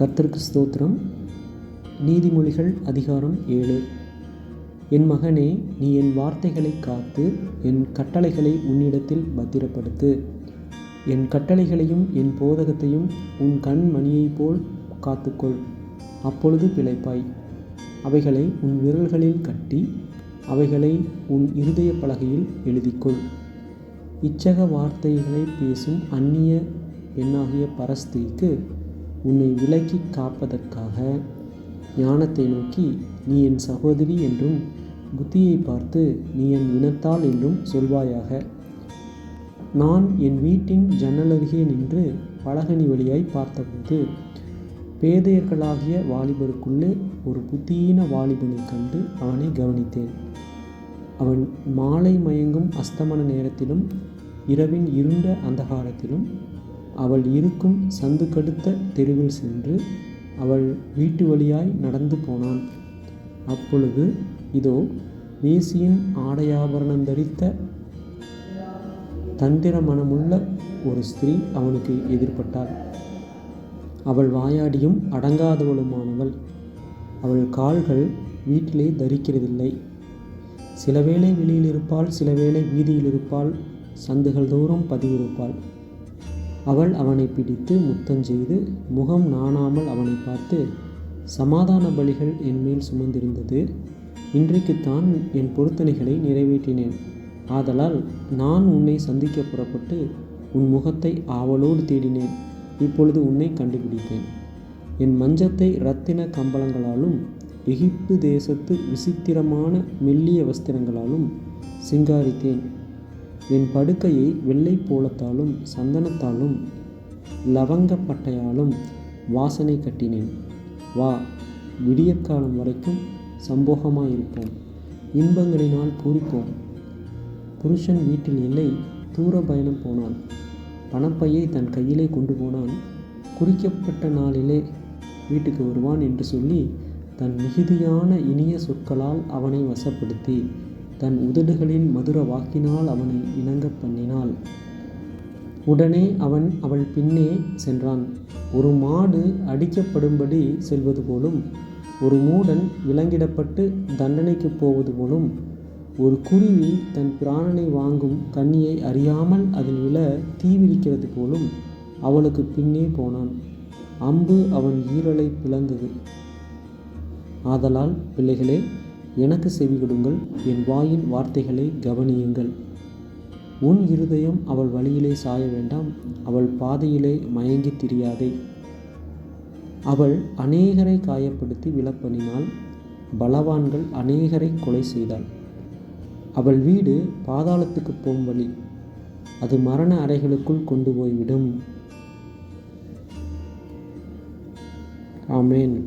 கர்த்தருக்கு ஸ்தோத்திரம். நீதிமொழிகள் அதிகாரம் ஏழு. என் மகனே நீ என் வார்த்தைகளை காத்து என் கட்டளைகளை உன்னிடத்தில் பத்திரப்படுத்து. என் கட்டளைகளையும் என் போதகத்தையும் உன் கண் மணியைப் போல் காத்துக்கொள். அப்பொழுது பிழைப்பாய். அவைகளை உன் விரல்களில் கட்டி அவைகளை உன் இருதய பலகையில் எழுதிக்கொள். இச்சக வார்த்தைகளை பேசும் அந்நிய பெண்ணாகிய பரஸ்திரிக்கு உன்னை விலக்கி காப்பதற்காக ஞானத்தை நோக்கி நீ என் சகோதரி என்றும் புத்தியை பார்த்து நீ என் இனத்தாள் என்றும் சொல்வாயாக. நான் என் வீட்டின் ஜன்னலருகே நின்று பலகனி வழியாய் பார்த்தபோது பேதையர்களாகிய வாலிபருக்குள்ளே ஒரு புத்தியீன வாலிபனை கண்டு அவனை கவனித்தேன். அவன் மாலை மயங்கும் அஸ்தமன நேரத்திலும் இரவின் இருண்ட அந்தகாரத்திலும் அவள் இருக்கும் சந்து கடுத்த தெருவில் சென்று அவள் வீட்டு வழியாய் நடந்து போனான். அப்பொழுது இதோ வேசியின் ஆடையாபரணம் தரித்த தந்திர மனமுள்ள ஒரு ஸ்திரீ அவனுக்கு எதிர்பட்டாள். அவள் வாயாடியும் அடங்காதவளுமானவள். அவள் கால்கள் வீட்டிலே தரிக்கிறதில்லை. சில வேளை வெளியில் இருப்பாள் சில வேளை வீதியில் இருப்பாள் சந்துகள் தோறும் பதிவிருப்பாள் அவள் அவனை பிடித்து முத்தஞ்செய்து முகம் நாணாமல் அவனை பார்த்து சமாதான பலிகள் என்மேல் சுமந்திருந்தது. இன்றைக்குத்தான் என் பொருத்தனைகளை நிறைவேற்றினேன். ஆதலால் நான் உன்னை சந்திக்க புறப்பட்டு உன் முகத்தை ஆவலோடு தேடினேன். இப்பொழுது உன்னை கண்டுபிடித்தேன். என் மஞ்சத்தை இரத்தின கம்பளங்களாலும் எகிப்து தேசத்து விசித்திரமான மெல்லிய வஸ்திரங்களாலும் சிங்காரித்தேன். என் படுக்கையை வெள்ளை போலத்தாலும் சந்தனத்தாலும் லவங்கப்பட்டையாலும் வாசனை கட்டினேன். வா விடியற்காலம் வரைக்கும் சம்போகமாயிருப்போம் இன்பங்களினால் பூரிப்போம். புருஷன் வீட்டில் இல்லை தூர பயணம் போனான். பணப்பையை தன் கையிலே கொண்டு போனான். குறிக்கப்பட்ட நாளிலே வீட்டுக்கு வருவான் என்று சொல்லி தன் மிகுதியான இனிய சொற்களால் அவனை வசப்படுத்தி தன் உதடுகளின் மதுர வாக்கினால் அவனை இணங்க பண்ணினாள். உடனே அவன் அவள் பின்னே சென்றான். ஒரு மாடு அடிக்கப்படும்படி செல்வது போலும் ஒரு மூடன் விலங்கிடப்பட்டு தண்டனைக்கு போவது போலும் ஒரு குருவி தன் பிராணனை வாங்கும் கண்ணியை அறியாமல் அதில் விழ தீவிரிக்கிறது போலும் அவளுக்கு பின்னே போனான். அம்பு அவன் ஈரலை பிளந்தது. ஆதலால் பிள்ளைகளே எனக்கு செவி கொடுங்கள் என் வாயின் வார்த்தைகளை கவனியுங்கள். உன் இருதயம் அவள் வழியிலே சாய வேண்டாம் அவள் பாதையிலே மயங்கி திரியாதே. அவள் அநேகரை காயப்படுத்தி விளப்பணினால் பலவான்கள் அநேகரை கொலை செய்தாள். அவள் வீடு பாதாளத்துக்கு போகும் வழி அது மரண அறைகளுக்குள் கொண்டு போய்விடும். ஆமேன்.